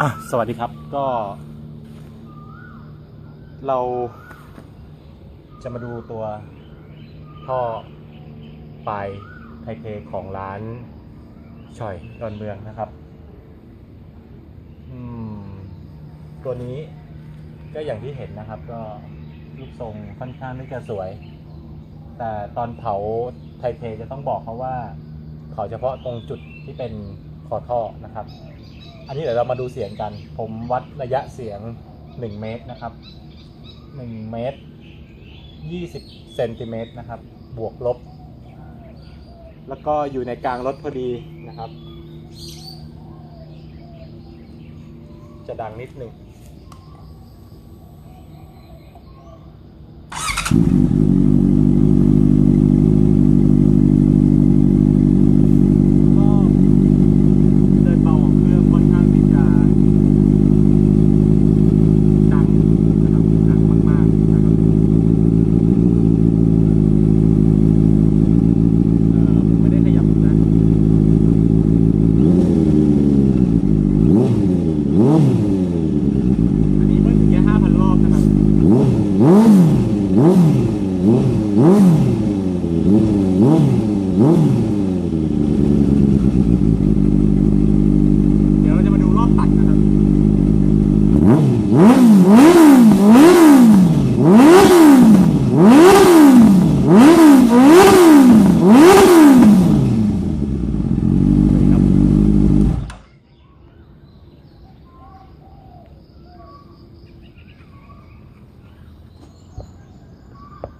อะสวัสดีครับก็ เราจะมาดูตัวท่อปลายไทเทของร้านชอยดอนเมืองนะครับอืมตัวนี้ก็อย่างที่เห็นนะครับ ก็รูปทรงค่อนข้างที่จะสวย แต่ตอนเผาไทเทจะต้องบอกเขาว่าเผาเฉพาะตรงจุดที่เป็นคอท่อนะครับ อันนี้เดี๋ยวเรามาดูเสียงกัน ผมวัดระยะเสียง 1 เมตรนะครับ 1 เมตร 20เซนติเมตรนะครับ บวกลบ แล้วก็อยู่ในกลางรถพอดีนะครับ จะดังนิดนึง Mm-hmm.